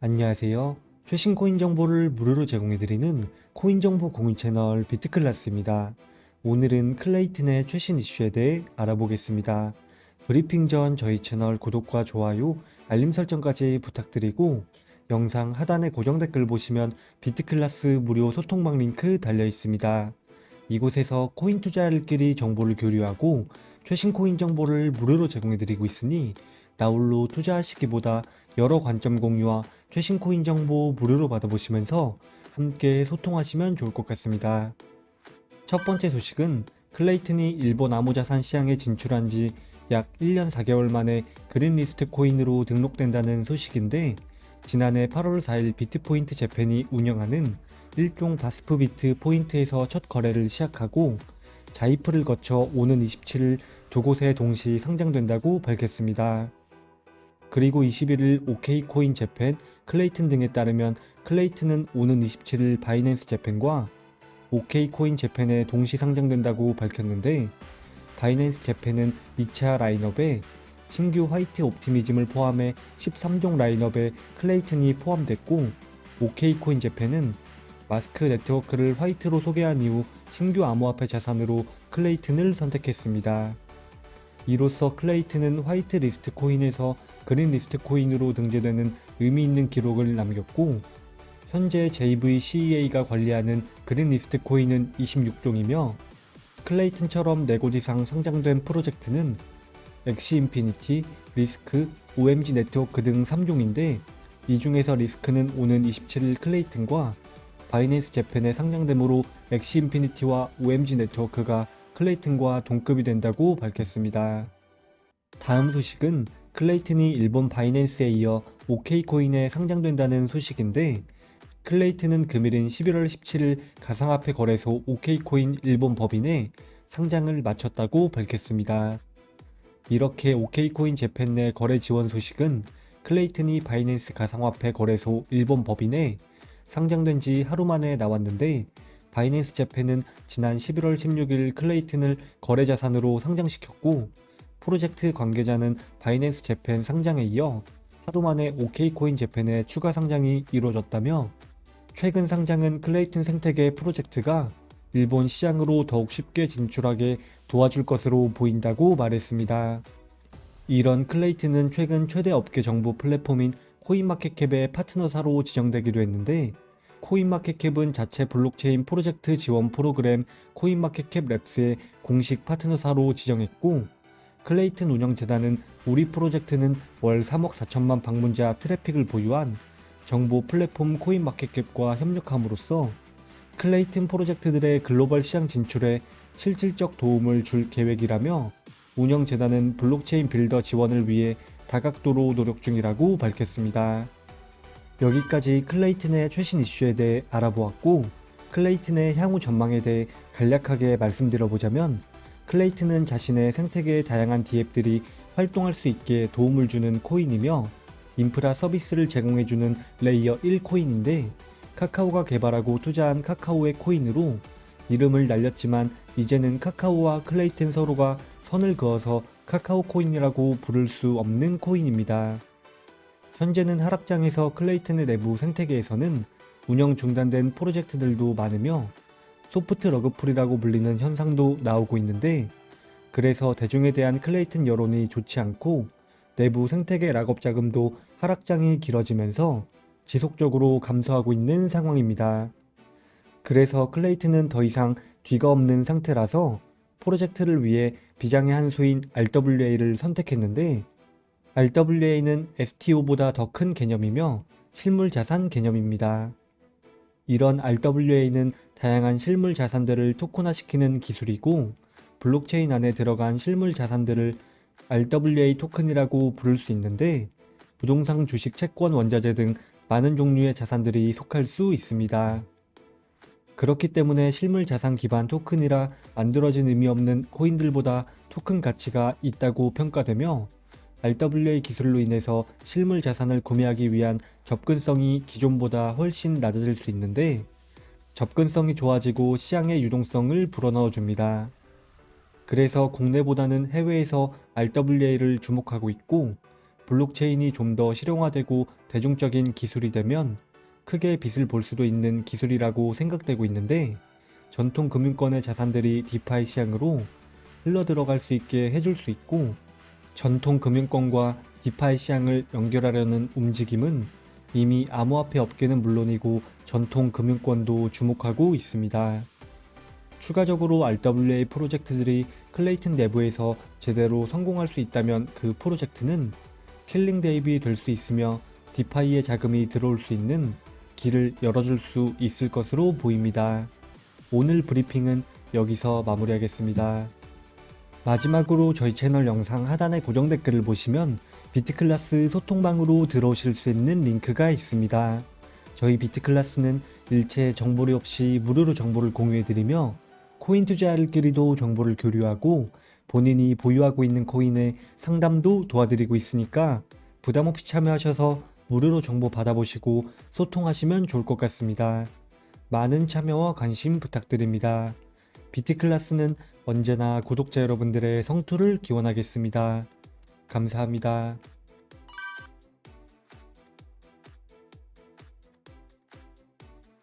안녕하세요. 최신 코인 정보를 무료로 제공해드리는 코인 정보 공유 채널 비트클라스입니다. 오늘은 클레이튼의 최신 이슈에 대해 알아보겠습니다. 브리핑 전 저희 채널 구독과 좋아요, 알림 설정까지 부탁드리고 영상 하단에 고정 댓글 보시면 비트클라스 무료 소통방 링크 달려 있습니다. 이곳에서 코인 투자자들끼리 정보를 교류하고 최신 코인 정보를 무료로 제공해드리고 있으니 나홀로 투자하시기보다 여러 관점 공유와 최신 코인 정보 무료로 받아보시면서 함께 소통하시면 좋을 것 같습니다. 첫 번째 소식은 클레이튼이 일본 암호자산 시장에 진출한 지 약 1년 4개월 만에 그린리스트 코인으로 등록된다는 소식인데 지난해 8월 4일 비트포인트 재팬이 운영하는 일종 바스프 비트 포인트에서 첫 거래를 시작하고 자이프를 거쳐 오는 27일 두 곳에 동시 상장된다고 밝혔습니다. 그리고 21일 OK코인 재팬, 클레이튼 등에 따르면 클레이튼은 오는 27일 바이낸스 재팬과 OK코인 재팬에 동시 상장된다고 밝혔는데 바이낸스 재팬은 2차 라인업에 신규 화이트 옵티미즘을 포함해 13종 라인업에 클레이튼이 포함됐고 OK코인 재팬은 마스크 네트워크를 화이트로 소개한 이후 신규 암호화폐 자산으로 클레이튼을 선택했습니다. 이로써 클레이튼은 화이트 리스트 코인에서 그린 리스트 코인으로 등재되는 의미 있는 기록을 남겼고 현재 JVCEA가 관리하는 그린 리스트 코인은 26종이며 클레이튼처럼 4곳 이상 상장된 프로젝트는 엑시 인피니티, 리스크, OMG 네트워크 등 3종인데 이 중에서 리스크는 오는 27일 클레이튼과 바이낸스 재팬에 상장되므로 엑시 인피니티와 OMG 네트워크가 클레이튼과 동급이 된다고 밝혔습니다. 다음 소식은 클레이튼이 일본 바이낸스에 이어 OK코인에 상장된다는 소식인데 클레이튼은 금일인 11월 17일 가상화폐 거래소 OK코인 일본 법인에 상장을 마쳤다고 밝혔습니다. 이렇게 OK코인 재팬 내 거래 지원 소식은 클레이튼이 바이낸스 가상화폐 거래소 일본 법인에 상장된 지 하루 만에 나왔는데 바이낸스 재팬은 지난 11월 16일 클레이튼을 거래 자산으로 상장시켰고 프로젝트 관계자는 바이낸스 재팬 상장에 이어 하루 만에 OK코인 재팬의 추가 상장이 이루어졌다며 최근 상장은 클레이튼 생태계 프로젝트가 일본 시장으로 더욱 쉽게 진출하게 도와줄 것으로 보인다고 말했습니다. 이런 클레이튼은 최근 최대 업계 정보 플랫폼인 코인마켓캡의 파트너사로 지정되기도 했는데 코인마켓캡은 자체 블록체인 프로젝트 지원 프로그램 코인마켓캡 랩스의 공식 파트너사로 지정했고 클레이튼 운영재단은 우리 프로젝트는 월 3억 4천만 방문자 트래픽을 보유한 정보 플랫폼 코인마켓캡과 협력함으로써 클레이튼 프로젝트들의 글로벌 시장 진출에 실질적 도움을 줄 계획이라며 운영재단은 블록체인 빌더 지원을 위해 다각도로 노력 중이라고 밝혔습니다. 여기까지 클레이튼의 최신 이슈에 대해 알아보았고 클레이튼의 향후 전망에 대해 간략하게 말씀드려보자면 클레이튼은 자신의 생태계의 다양한 디앱들이 활동할 수 있게 도움을 주는 코인이며 인프라 서비스를 제공해주는 레이어 1 코인인데 카카오가 개발하고 투자한 카카오의 코인으로 이름을 날렸지만 이제는 카카오와 클레이튼 서로가 선을 그어서 카카오 코인이라고 부를 수 없는 코인입니다. 현재는 하락장에서 클레이튼의 내부 생태계에서는 운영 중단된 프로젝트들도 많으며 소프트 러그풀이라고 불리는 현상도 나오고 있는데 그래서 대중에 대한 클레이튼 여론이 좋지 않고 내부 생태계 락업 자금도 하락장이 길어지면서 지속적으로 감소하고 있는 상황입니다. 그래서 클레이튼은 더 이상 뒤가 없는 상태라서 프로젝트를 위해 비장의 한 수인 RWA를 선택했는데 RWA는 STO보다 더 큰 개념이며 실물 자산 개념입니다. 이런 RWA는 다양한 실물 자산들을 토큰화시키는 기술이고 블록체인 안에 들어간 실물 자산들을 RWA 토큰이라고 부를 수 있는데 부동산 주식 채권 원자재 등 많은 종류의 자산들이 속할 수 있습니다. 그렇기 때문에 실물 자산 기반 토큰이라 만들어진 의미 없는 코인들보다 토큰 가치가 있다고 평가되며 RWA 기술로 인해서 실물 자산을 구매하기 위한 접근성이 기존보다 훨씬 낮아질 수 있는데 접근성이 좋아지고 시장의 유동성을 불어넣어 줍니다. 그래서 국내보다는 해외에서 RWA를 주목하고 있고 블록체인이 좀 더 실용화되고 대중적인 기술이 되면 크게 빛을 볼 수도 있는 기술이라고 생각되고 있는데 전통 금융권의 자산들이 디파이 시장으로 흘러 들어갈 수 있게 해줄 수 있고 전통 금융권과 디파이 시장을 연결하려는 움직임은 이미 암호화폐 업계는 물론이고 전통 금융권도 주목하고 있습니다. 추가적으로 RWA 프로젝트들이 클레이튼 내부에서 제대로 성공할 수 있다면 그 프로젝트는 킬링 대입이 될수 있으며 디파이의 자금이 들어올 수 있는 길을 열어줄 수 있을 것으로 보입니다. 오늘 브리핑은 여기서 마무리하겠습니다. 마지막으로 저희 채널 영상 하단의 고정 댓글을 보시면 비트클라스 소통방으로 들어오실 수 있는 링크가 있습니다. 저희 비트클라스는 일체 정보료 없이 무료로 정보를 공유해드리며 코인 투자자들끼리도 정보를 교류하고 본인이 보유하고 있는 코인의 상담도 도와드리고 있으니까 부담 없이 참여하셔서 무료로 정보 받아보시고 소통하시면 좋을 것 같습니다. 많은 참여와 관심 부탁드립니다. 비트클라스는 언제나 구독자 여러분들의 성투를 기원하겠습니다. 감사합니다.